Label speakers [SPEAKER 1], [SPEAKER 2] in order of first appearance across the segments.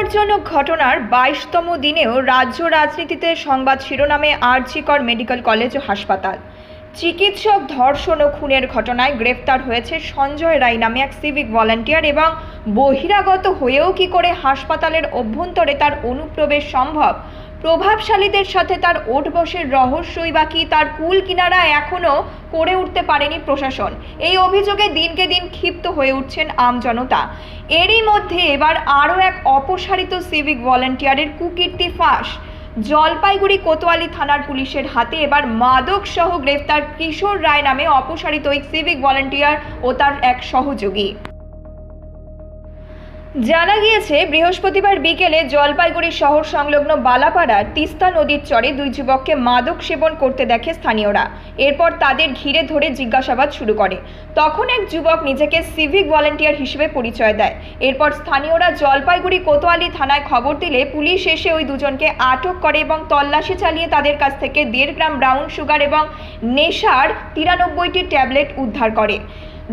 [SPEAKER 1] নজিরজনক ঘটনার বাইশতম দিনেও রাজ্য রাজনীতিতে সংবাদ শিরোনামে আরজিকর মেডিকেল কলেজ ও হাসপাতাল। চিকিৎসক, ধর্ষণ ও খুনের ঘটনায় গ্রেফতার হয়েছে সঞ্জয় রায় নামে এক সিভিক ভলান্টিয়ার এবং বহিরাগত হয়েও কি করে হাসপাতালের অভ্যন্তরে তার অনুপ্রবেশ সম্ভব? প্রভাবশালীদের সাথে তার ওঠবসের রহস্যই বা কি তার কুল কিনারা এখনও করে উঠতে পারেনি প্রশাসন। এই অভিযোগে দিনকে দিন ক্ষিপ্ত হয়ে উঠছেন আমজনতা এরই মধ্যে এবার আরও এক অপসারিত সিভিক ভলান্টিয়ারের কুকীর্তি ফাঁস। জলপাইগুড়ি কোতোয়ালি থানার পুলিশের হাতে এবার মাদক সহ গ্রেফতার কিশোর রায় নামে অপসারিত এক সিভিক ভলান্টিয়ার ও তার এক সহযোগী। জানা গিয়েছে, বৃহস্পতিবার বিকেলে জলপাইগুড়ি শহর সংলগ্ন বালাপাড়ার তিস্তা নদীর চরে দুই যুবককে মাদক সেবন করতে দেখে স্থানীয়রা। এরপর তাদের ঘিরে ধরে জিজ্ঞাসাবাদ শুরু করে। তখন এক যুবক নিজেকে সিভিক ভলান্টিয়ার হিসেবে পরিচয় দেয়। এরপর স্থানীয়রা জলপাইগুড়ি কোতোয়ালি থানায় খবর দিলে পুলিশ এসে ওই দুজনকে আটক করে এবং তল্লাশি চালিয়ে তাদের কাছ থেকে দেড় গ্রাম ব্রাউন সুগার এবং নেশার তিরানব্বইটি ট্যাবলেট উদ্ধার করে।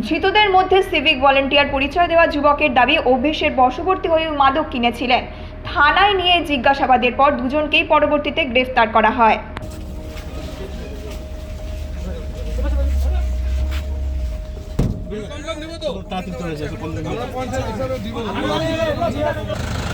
[SPEAKER 1] ধৃতদের মধ্যে সিভিক ভলেন্টিয়ার পরিচয় দেওয়া যুবকের দাবি অভ্যেসের বশবর্তী হয়ে মাদক কিনেছিলেন। থানায় নিয়ে জিজ্ঞাসাবাদের পর দুজনকেই পরবর্তীতে গ্রেফতার করা হয়।
[SPEAKER 2] কম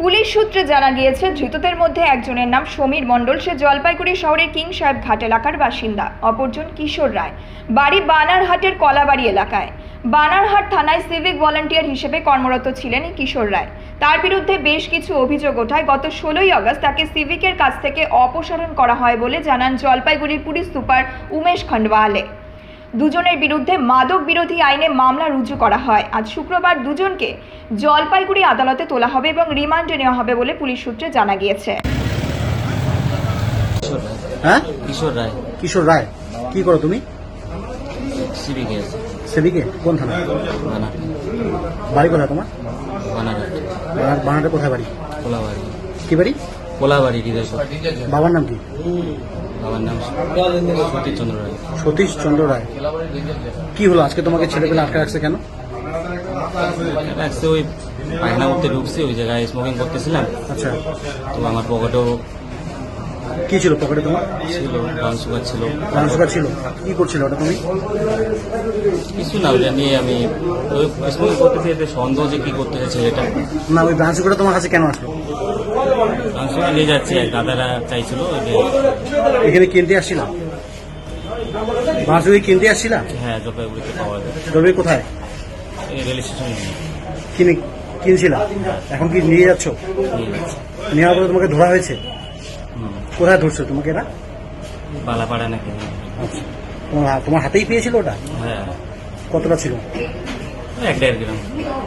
[SPEAKER 1] পুলিশ সূত্রে জানা গিয়েছে, ধৃতদের মধ্যে একজনের নাম সমীর মণ্ডল। সে জলপাইগুড়ি শহরের কিং সাহেব ঘাট এলাকার বাসিন্দা। অপরজন কিশোর রায়। বাড়ি বানারহাটের কলাবাড়ি এলাকায়। বানারহাট থানায় সিভিক ভলান্টিয়ার হিসেবে কর্মরত ছিলেন কিশোর রায়। তার বিরুদ্ধে বেশ কিছু অভিযোগ ওঠায়, গত ষোলোই আগস্ট তাকে সিভিকের কাছ থেকে অপসারণ করা হয় বলে জানান জলপাইগুড়ির পুলিশ সুপার উমেশ খন্ডওয়ালে দুজনের বিরুদ্ধে মাদক বিরোধী আইনে মামলা রুজু করা হয়। আজ শুক্রবার দুজনকে জলপাইগুড়ি আদালতে তোলা হবে এবং রিমান্ডে নেওয়া হবে বলে পুলিশ সূত্রে জানা গিয়েছে।
[SPEAKER 3] কিশোর রায়
[SPEAKER 2] হ্যাঁ?
[SPEAKER 3] কিশোর রায়।
[SPEAKER 2] কিশোর রায়? কি করো তুমি?
[SPEAKER 3] সিভিকে
[SPEAKER 2] কোন থানা? বাড়ি কোথায় তোমার?
[SPEAKER 3] বানারহাট।
[SPEAKER 2] বানার কোথায় বাড়ি?
[SPEAKER 3] কোলাবাড়ি।
[SPEAKER 2] কি বাড়ি?
[SPEAKER 3] কোলাবাড়ি হৃদয়
[SPEAKER 2] বাবার নাম কি?
[SPEAKER 3] বাবার নাম সতীশচন্দ্র রায়।
[SPEAKER 2] সতীশ চন্দ্র রায়। কি হলো? আজকে তোমাকে ছেলে পেলে আটকে রাখছে কেন?
[SPEAKER 3] রাখছে ওই পায়খানা করতে ঢুকছি ওই জায়গায় স্মোকিং করতেছিলাম।
[SPEAKER 2] আচ্ছা।
[SPEAKER 3] তো আমার পকেটেও
[SPEAKER 2] কি ছিল পকেটে তোমার?
[SPEAKER 3] ছিল ব্রাউন সুগার ছিল।
[SPEAKER 2] ব্রাউন সুগার ছিল। কি করছিল ওটা তুমি?
[SPEAKER 3] কিছু না ওইটা নিয়ে আমি ওই স্মোকিং করতেছি সন্দেহ যে কি করতেছে ছেলেটা।
[SPEAKER 2] না ওই ব্রাউন সুগারটা তোমার কাছে কেন আসলো?
[SPEAKER 3] নিয়ে যাচ্ছি দাদারা চাইছিল
[SPEAKER 2] এখানে কিনতে আসছিলাম। ব্রাউন কিনতে আসছিলাম?
[SPEAKER 3] হ্যাঁ জলপাইগুড়িতে পাওয়া যায়।
[SPEAKER 2] তবে কোথায়?
[SPEAKER 3] রেল স্টেশনে
[SPEAKER 2] কিনে কিনছিলাম। এখন কি নিয়ে যাচ্ছ? নেওয়ার পরে তোমাকে ধরা হয়েছে? কোথায় ধরছো? তোমাকে এরা?
[SPEAKER 3] বালাপাড়া নাকি?
[SPEAKER 2] আচ্ছা। তোমার তোমার হাতেই পেয়েছিল ওটা?
[SPEAKER 3] হ্যাঁ।
[SPEAKER 2] কতটা ছিল?
[SPEAKER 3] এক দেড় গ্রাম।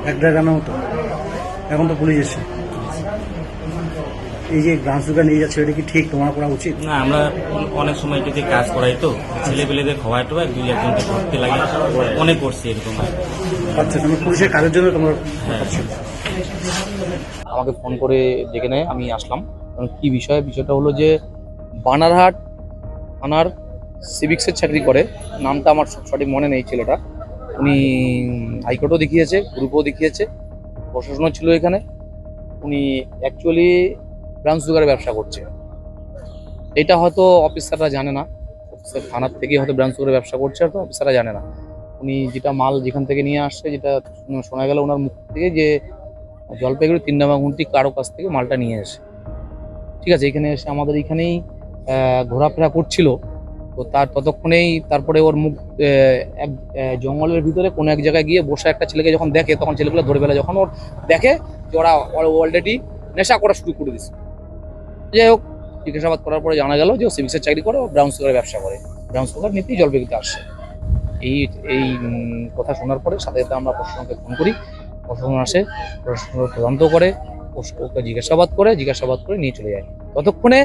[SPEAKER 2] এক দেড় গ্রামের মতো। এখন তো পুলিশ এসছে। এই যে ব্রাউন সুগার নিয়ে যাচ্ছে এটা কি ঠিক? তোমার করা উচিত?
[SPEAKER 3] না আমরা অনেক সময় এটাতে কাজ করাই তো। ছেলে পেলেদের খাওয়াই টোয়াই দুই একজনকে ধরতে লাগে। অনেক করছি এরকম।
[SPEAKER 2] আচ্ছা তুমি পুলিশের কাজের জন্য তোমার
[SPEAKER 3] হ্যাঁ।
[SPEAKER 4] আমাকে ফোন করে ডেকে নেয় আমি আসলাম। কারণ কী বিষয়? বিষয়টা হলো যে বানারহাট থানার সিভিক্সের চাকরি করে। নামটা আমার সব সঠিক মনে নেই ছেলেটা। উনি হাইকোর্টও দেখিয়েছে গ্রুপও দেখিয়েছে প্রশাসনও ছিল এখানে। উনি অ্যাকচুয়ালি ব্রাউন সুগারের ব্যবসা করছে। এটা হয়তো অফিসাররা জানে না। অফিসার থানার থেকেই হয়তো ব্রাউন সুগারের ব্যবসা করছে, হয়তো অফিসাররা জানে না। উনি যেটা মাল যেখান থেকে নিয়ে আসছে, যেটা শোনা গেল ওনার মুখ থেকে যে জলপাইগুড়ি তিন নম্বর গুনটি কারও কাছ থেকে মালটা নিয়ে এসে। ঠিক আছে, এখানে এসে আমাদের এখানেই ঘোরাফেরা করছিল। তো তার ততক্ষণেই তারপরে ওর মুখ এক জঙ্গলের ভিতরে কোনো এক জায়গায় গিয়ে বসে একটা ছেলেকে যখন দেখে, তখন ছেলেগুলো ধরে ফেলে, যখন ওর দেখে যে ওরা অলরেডি নেশা করা শুরু করে দিচ্ছে যাই হোক জিজ্ঞাসাবাদ করার পরে জানা গেল যে ও সিভিক্সের চাকরি করে ও ব্রাউন সুগারের ব্যবসা করে। ব্রাউন সুগার নিতেই জলপাইগুড়িতে আসে এই এই কথা শোনার পরে সাথে সাথে আমরা প্রশাসনকে ফোন করি। প্রশাসন আসে প্রশ্ন তদন্ত করে ওকে জিজ্ঞাসাবাদ করে জিজ্ঞাসাবাদ করে নিয়ে চলে যায়। ততক্ষণে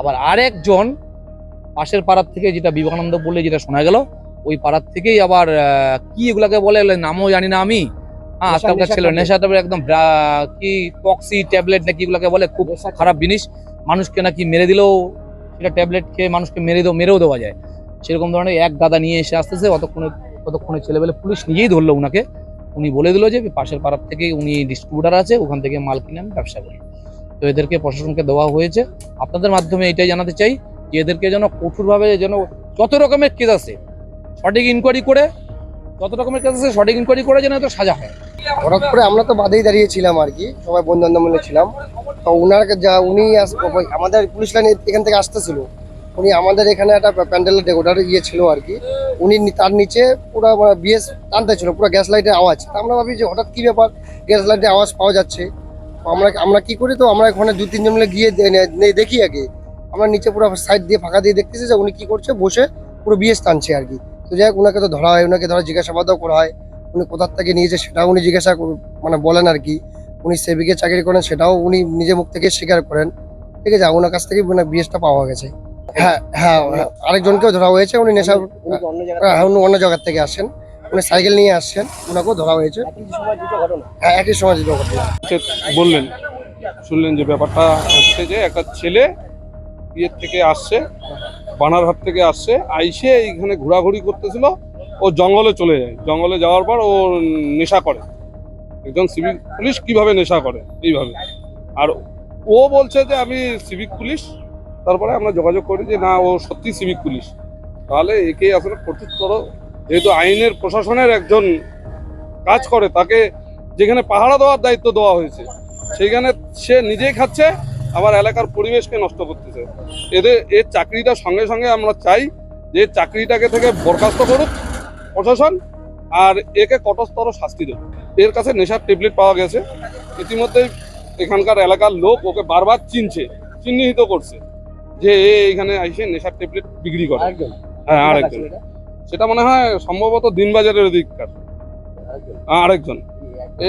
[SPEAKER 4] আবার আরেকজন পাশের পাড়ার থেকে যেটা বিবেকানন্দ বলে যেটা শোনা গেল ওই পাড়ার থেকেই আবার কি এগুলাকে বলে নামও জানি না আমি। হ্যাঁ আজকালকার ছেলে নেশা একদম কি টক্সি ট্যাবলেট নাকি এগুলাকে বলে খুব খারাপ জিনিস। মানুষকে নাকি মেরে দিলেও সেটা ট্যাবলেট খেয়ে মানুষকে মেরে দেও মেরেও দেওয়া যায়। সেরকম ধরনের এক গাদা নিয়ে এসে আসতেছে। অতক্ষণে ততক্ষণে ছেলেবেলে পুলিশ নিজেই ধরলো উনাকে। উনি বলে দিল যে, পাশের পাড়ার থেকে উনি ডিস্ট্রিবিউটার আছে, ওখান থেকে মাল কিনে আমি ব্যবসা করি। তো এদেরকে প্রশাসনকে দেওয়া হয়েছে। আপনাদের মাধ্যমে এটাই জানাতে চাই যে, এদেরকে যেন কঠোরভাবে যেন যত রকমের কেস আছে, সঠিক ইনকোয়ারি করে, যত রকমের কেস আছে, সঠিক ইনকোয়ারি করে যেন এত সাজা হয়।
[SPEAKER 5] হঠাৎ করে আমরা তো বাদেই দাঁড়িয়েছিলাম আর কি। সবাই বন্ধু বান্ধব ছিলাম। তো উনার যা উনি আমাদের পুলিশ লাইন এখান থেকে আসতেছিল। উনি আমাদের এখানে একটা প্যান্ডেলের ডেকোটার ইয়ে ছিল আর কি। উনি তার নিচে পুরো বিএস টানতে ছিল, পুরো গ্যাস লাইটের আওয়াজ। আমরা ভাবি যে হঠাৎ কি ব্যাপার? গ্যাস লাইটের আওয়াজ পাওয়া যাচ্ছে। আমরা আমরা কি করি তো, আমরা ওখানে দু তিনজন মিলে গিয়ে দেখি আগে। আমরা নিচে পুরো সাইড দিয়ে ফাঁকা দিয়ে দেখতেছি যে উনি কি করছে, বসে পুরো বিএস টানছে আর কি। তো যাই হোক ওনাকে তো ধরা হয় ওনাকে ধরা জিজ্ঞাসাবাদও করা হয়। উনি কোথার থেকে নিয়েছে সেটাও উনি জিজ্ঞাসা মানে বলেন আর কি। উনি সেবিকে চাকরি করেন সেটাও উনি নিজে মুখ থেকে স্বীকার করেন। ঠিক আছে ওনার কাছ থেকে মানে বিএসটা পাওয়া গেছে। হ্যাঁ হ্যাঁ হ্যাঁ, আরেকজনকেও ধরা হয়েছে উনি নেশা হ্যাঁ উনি অন্য জায়গার থেকে আসেন। উনি সাইকেল নিয়ে আসছেন ওনাকেও ধরা হয়েছে। হ্যাঁ একই সময় দুটো ঘটনা।
[SPEAKER 6] বললেন শুনলেন যে ব্যাপারটা হচ্ছে যে একটা ছেলে ইয়ের থেকে আসছে বানারহাট থেকে আসছে আইসে এইখানে ঘোরাঘুরি করতেছিল ও জঙ্গলে চলে যায়। জঙ্গলে যাওয়ার পর ও নেশা করে। একজন সিভিক পুলিশ কীভাবে নেশা করে? এইভাবে। আর ও বলছে যে আমি সিভিক পুলিশ, তারপরে আমরা যোগাযোগ করি যে না, ও সত্যি সিভিক পুলিশ। তাহলে একে আসলে কঠোরতর যেহেতু আইনের প্রশাসনের একজন কাজ করে, তাকে যেখানে পাহারা দেওয়ার দায়িত্ব দেওয়া হয়েছে, সেইখানে সে নিজেই খাচ্ছে, আবার এলাকার পরিবেশকে নষ্ট করতেছে। এদের, এর চাকরিটা সঙ্গে সঙ্গে আমরা চাই যে চাকরিটাকে থেকে বরখাস্ত করুক প্রশাসন আর একে কটস্তর শাস্তি দেবে। এর কাছে নেশার ট্যাবলেট পাওয়া গেছে। ইতিমধ্যেই এখানকার এলাকার লোক ওকে বারবার চিনছে চিহ্নিত করছে যে এ এখানে এসে নেশার ট্যাবলেট বিক্রি করে। হ্যাঁ আরেকজন। সেটা মনে হয় সম্ভবত দিনবাজারের দিককার। আরেকজন।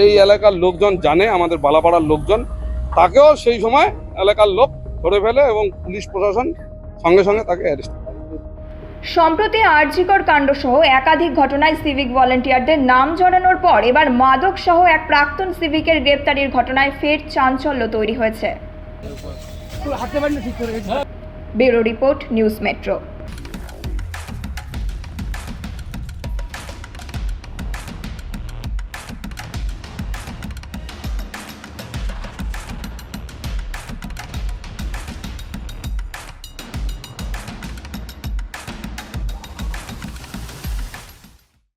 [SPEAKER 6] এই এলাকার লোকজন জানে আমাদের বালাপাড়ার লোকজন। তাকেও সেই সময় এলাকার লোক ধরে ফেলে এবং পুলিশ প্রশাসন সঙ্গে সঙ্গে তাকে অ্যারেস্ট
[SPEAKER 1] সম্প্রতি আরজিকর কাণ্ড সহ একাধিক ঘটনায় সিভিক ভলেন্টিয়ারদের নাম জড়ানোর পর এবার মাদক সহ এক প্রাক্তন সিভিকের গ্রেপ্তারির ঘটনায় ফের চাঞ্চল্য তৈরি হয়েছে। Bureau report news metro.